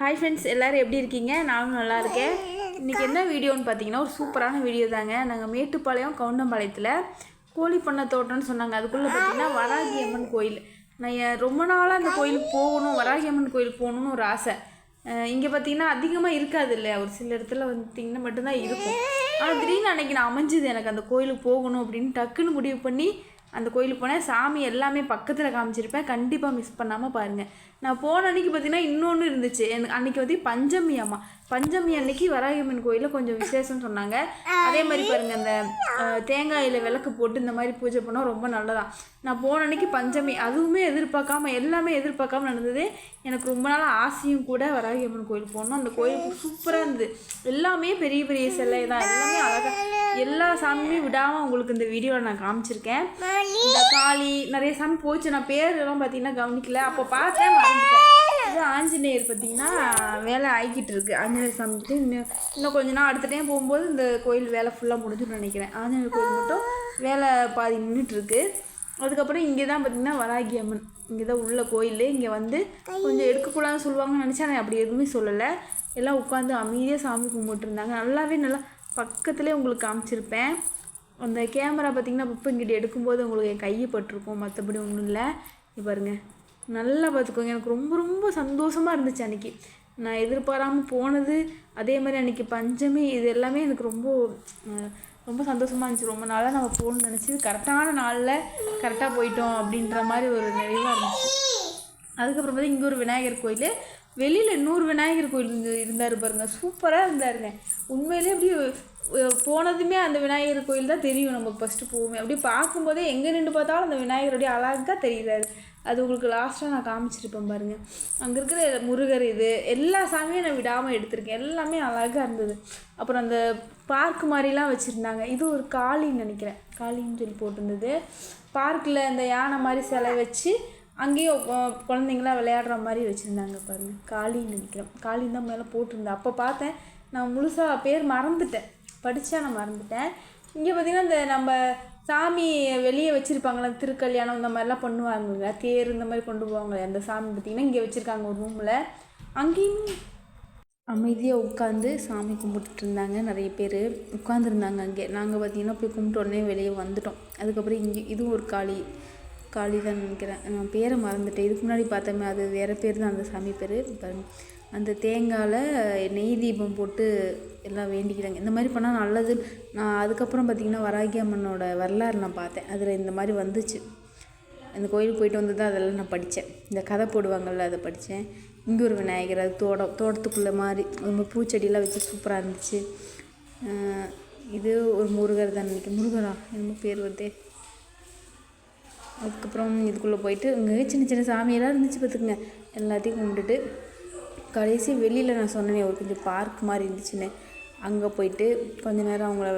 Hi friends எல்லோரும் எப்படி இருக்கீங்க? நானும் நல்லா இருக்கேன். இன்றைக்கி என்ன வீடியோன்னு பார்த்தீங்கன்னா ஒரு சூப்பரான வீடியோ தாங்க. நாங்கள் மேட்டுப்பாளையம் கவுண்டம்பாளையத்தில் கோழி பண்ணை தோட்டம்னு சொன்னாங்க. அதுக்குள்ளே பார்த்தீங்கன்னா வராகி அம்மன் கோயில். நான் ரொம்ப நாளாக அந்த கோயிலுக்கு போகணும் வராகி அம்மன் கோயிலுக்கு போகணுன்னு ஒரு ஆசை. இங்கே பார்த்தீங்கன்னா அதிகமாக இருக்காது இல்லை ஒரு சில இடத்துல வந்துட்டிங்கன்னா மட்டும்தான் இருக்கும். ஆனால் திடீர்னு அன்றைக்கி நான் அமைஞ்சுது எனக்கு அந்த கோயிலுக்கு போகணும் அப்படின்னு டக்குன்னு முடிவு பண்ணி அந்த கோயிலுக்கு போனேன். சாமி எல்லாமே பக்கத்தில் காமிச்சிருப்பேன். கண்டிப்பாக மிஸ் பண்ணாமல் பாருங்கள் நான் போன அன்றைக்கி பார்த்தீங்கன்னா இன்னொன்று இருந்துச்சு. எனக்கு அன்றைக்கி வந்து பஞ்சமி அம்மா. பஞ்சமி அன்னைக்கு வராகியம்மன் கோயிலில் கொஞ்சம் விசேஷம்னு சொன்னாங்க. அதே மாதிரி பாருங்கள் அந்த தேங்காயில் விளக்கு போட்டு இந்த மாதிரி பூஜை பண்ணால் ரொம்ப நல்லதான் நான் போன அன்னைக்கு பஞ்சமி அதுவுமே எதிர்பார்க்காம எல்லாமே எதிர்பார்க்காம நடந்தது. எனக்கு ரொம்ப நாள் ஆசையும் கூட வராகியம்மன் கோயில் போகணும். அந்த கோயில் சூப்பராக இருந்தது. எல்லாமே பெரிய பெரிய சிலை தான். எல்லாமே அழகாக எல்லா சாமியுமே விடாமல் உங்களுக்கு இந்த வீடியோவில் நான் காமிச்சிருக்கேன். இந்த காளி நிறைய சாமி போச்சு. நான் பேரெல்லாம் பார்த்தீங்கன்னா கவனிக்கல. அப்போ பார்த்தேன் மறந்துட்டேன். அது ஆஞ்சநேயர் பார்த்திங்கன்னா வேலை ஆகிக்கிட்டு இருக்குது ஆஞ்சநேயர் சாமிக்கிட்டு இன்னும் இன்னும் கொஞ்ச நாள் அடுத்த டைம் போகும்போது இந்த கோயில் வேலை ஃபுல்லாக முடிஞ்சுன்னு நினைக்கிறேன். ஆஞ்சநேயர் கோயில் மட்டும் வேலை பாதி நின்றுட்டுருக்கு அதுக்கப்புறம் இங்கே தான் பார்த்திங்கன்னா வராகி அம்மன். இங்கே தான் உள்ள கோயில் இங்கே வந்து கொஞ்சம் எடுக்கக்கூடாதுன்னு சொல்லுவாங்கன்னு நினச்சா நான் அப்படி எதுவுமே சொல்லலை. எல்லாம் உட்காந்து அமைதியாக சாமி கும்பிட்டுருந்தாங்க. நல்லாவே நல்லா பக்கத்துலேயே உங்களுக்கு காமிச்சிருப்பேன். அந்த கேமரா பார்த்திங்கன்னா இப்போ இங்கிட்ட எடுக்கும்போது உங்களுக்கு என் கையை பட்டிருக்கும். மற்றபடி ஒன்றும் இல்லை. பாருங்கள் நல்லா பார்த்துக்கோங்க. எனக்கு ரொம்ப ரொம்ப சந்தோஷமாக இருந்துச்சு அன்றைக்கி நான் எதிர்பாராமல் போனது அதே மாதிரி அன்றைக்கி பஞ்சமி இது எல்லாமே எனக்கு ரொம்ப ரொம்ப சந்தோஷமாக இருந்துச்சு. ரொம்ப நாளாக நம்ம போகணும்னு நினச்சி கரெக்டான நாளில் கரெக்டாக போயிட்டோம் அப்படின்ற மாதிரி ஒரு நிறைவாக இருந்துச்சு. அதுக்கப்புறம் பார்த்து இங்கே ஒரு விநாயகர் கோயில் வெளியில் நூறு விநாயகர் கோயில் இருந்தார் பாருங்கள் சூப்பராக இருந்தாருங்க. உண்மையிலே அப்படியே போனதுமே அந்த விநாயகர் கோயில் தான் தெரியும். நம்ம ஃபஸ்ட்டு போவோமே. அப்படியே பார்க்கும்போதே எங்கே நின்று பார்த்தாலும் அந்த விநாயகருடைய அழகாக தெரியுறாரு அது உங்களுக்கு லாஸ்ட்டாக நான் காமிச்சிருப்பேன் பாருங்கள் அங்கே இருக்கிற முருகர் இது எல்லா சாமியும் நான் விடாமல் எடுத்திருக்கேன். எல்லாமே அழகாக இருந்தது. அப்புறம் அந்த பார்க் மாதிரிலாம் வச்சுருந்தாங்க. இது ஒரு காளின்னு நினைக்கிறேன். காளின்னு சொல்லி போட்டிருந்தது. பார்க்கில் இந்த யானை மாதிரி சிலை வச்சு அங்கேயும் குழந்தைங்களாம் விளையாடுற மாதிரி வச்சுருந்தாங்க பாருங்கள் காளின்னு நினைக்கிறேன். காளின்னு தான் மேலே போட்டிருந்தேன் அப்போ பார்த்தேன் நான் முழுசாக பேர் மறந்துட்டேன். படித்தா நான் மறந்துட்டேன். இங்கே பார்த்திங்கன்னா இந்த நம்ம சாமி வெளியே வச்சுருப்பாங்களே திருக்கல்யாணம் இந்த மாதிரிலாம் பண்ணுவாங்க தேர் இந்த மாதிரி கொண்டு போவாங்களே அந்த சாமி பார்த்திங்கன்னா இங்கே வச்சுருக்காங்க ஒரு ரூமில் அங்கேயும் அமைதியாக உட்காந்து சாமி கும்பிட்டுட்டு இருந்தாங்க நிறைய பேர். உட்காந்துருந்தாங்க அங்கே. நாங்கள் பார்த்திங்கன்னா போய் கும்பிட்டு உடனே வெளியே வந்துட்டோம். அதுக்கப்புறம் இங்கே இதுவும் ஒரு காளி. காளிதான் நினைக்கிறேன். நான் பேரை மறந்துட்டேன். இதுக்கு முன்னாடி பார்த்தோமே அது வேறு பேர் தான் அந்த சாமி பேர். அந்த தேங்காயில் நெய் தீபம் போட்டு எல்லாம் வேண்டிக்கிறாங்க. இந்த மாதிரி பண்ணால் நல்லது. நான் அதுக்கப்புறம் பார்த்திங்கன்னா வராகி அம்மனோட வரலாறு நான் பார்த்தேன். அதில் இந்த மாதிரி வந்துச்சு. அந்த கோயிலுக்கு போயிட்டு வந்து தான் அதெல்லாம் நான் படித்தேன் இந்த கதை போடுவாங்கள்ல அதை படித்தேன் இங்கே ஒரு விநாயகர் அது தோட்டம் தோட்டத்துக்குள்ளே மாதிரி ரொம்ப பூச்செடியெலாம் வச்சு சூப்பராக இருந்துச்சு. இது ஒரு முருகர் தான் நினைக்கிறேன். முருகரா? என்னமோ பேர் வருதே. அதுக்கப்புறம் இதுக்குள்ளே போயிட்டு இங்கே சின்ன சின்ன சாமியெல்லாம் இருந்துச்சு பார்த்துக்குங்க. எல்லாத்தையும் கும்பிட்டுட்டு கடைசி வெளியில் நான் சொன்னேனே ஒரு கொஞ்சம் பார்க் மாதிரி இருந்துச்சுன்னு. அங்கே போயிட்டு கொஞ்ச நேரம் அவங்கள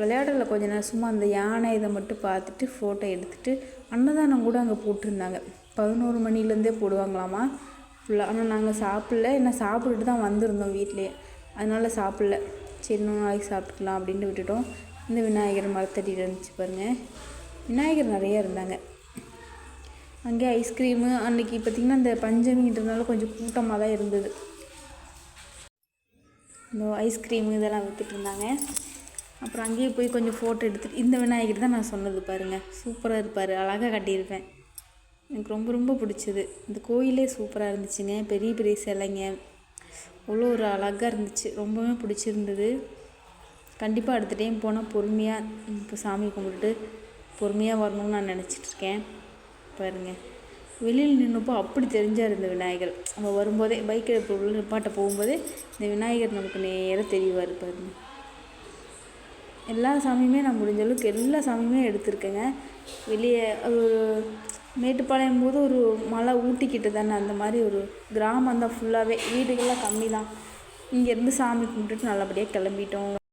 விளையாடல கொஞ்ச நேரம். சும்மா அந்த யானை இதை மட்டும் பார்த்துட்டு ஃபோட்டோ எடுத்துகிட்டு அன்னதானம் கூட அங்கே போட்டிருந்தாங்க. பதினோரு மணிலேருந்தே போடுவாங்களாமா? ஃபுல்லாக ஆனால் நாங்கள் சாப்பிடல. என்ன சாப்பிட்டுட்டு தான் வந்திருந்தோம் வீட்லேயே. அதனால் சாப்பிடல. சரி இன்னும் நாளைக்கு சாப்பிட்டுக்கலாம் அப்படின்ட்டு விட்டுட்டோம். இந்த விநாயகர் மரத்தடியில் இருந்துச்சு பாருங்கள் விநாயகர் நிறையா இருந்தாங்க. அங்கே ஐஸ்கிரீமு அன்றைக்கி பார்த்திங்கன்னா இந்த பஞ்சமின்றதுனால கொஞ்சம் கூட்டமாக தான் இருந்தது. இந்த ஐஸ்கிரீமு இதெல்லாம் விற்றுட்டு இருந்தாங்க. அப்புறம் அங்கேயே போய் கொஞ்சம் ஃபோட்டோ எடுத்துகிட்டு இந்த விநாயகர் தான் நான் சொன்னது பாருங்கள் சூப்பராக இருப்பார் அழகாக கட்டியிருப்பேன். எனக்கு ரொம்ப ரொம்ப பிடிச்சது. இந்த கோயிலே சூப்பராக இருந்துச்சுங்க. பெரிய பெரிய சிலைங்க. அவ்வளோ ஒரு அழகாக இருந்துச்சு. ரொம்பவே பிடிச்சிருந்தது. கண்டிப்பாக அடுத்த டைம் போனால் பொறுமையாக இப்போ சாமி கும்பிட்டுட்டு பொறுமையாக வரணும்னு நான் நினச்சிட்ருக்கேன். பாருங்கள் வெளியில் நின்றப்போ அப்படி தெரிஞ்சார் இந்த விநாயகர். நம்ம வரும்போதே பைக்கில் இப்போ உள்ள நிப்பாட்ட போகும்போதே இந்த விநாயகர் நமக்கு நேராக தெரிவார் பாருங்க. எல்லா சாமியுமே நான் முடிஞ்ச அளவுக்கு எல்லா சாமியுமே எடுத்திருக்கேங்க. வெளியே அது ஒரு மேட்டுப்பாளையம் போது ஒரு மலை ஊட்டிக்கிட்டு தானே அந்த மாதிரி ஒரு கிராமம் தான் ஃபுல்லாகவே வீடுகள்லாம் கம்மி தான் இங்கேருந்து சாமி கும்பிட்டுட்டு நல்லபடியாக கிளம்பிட்டோம்.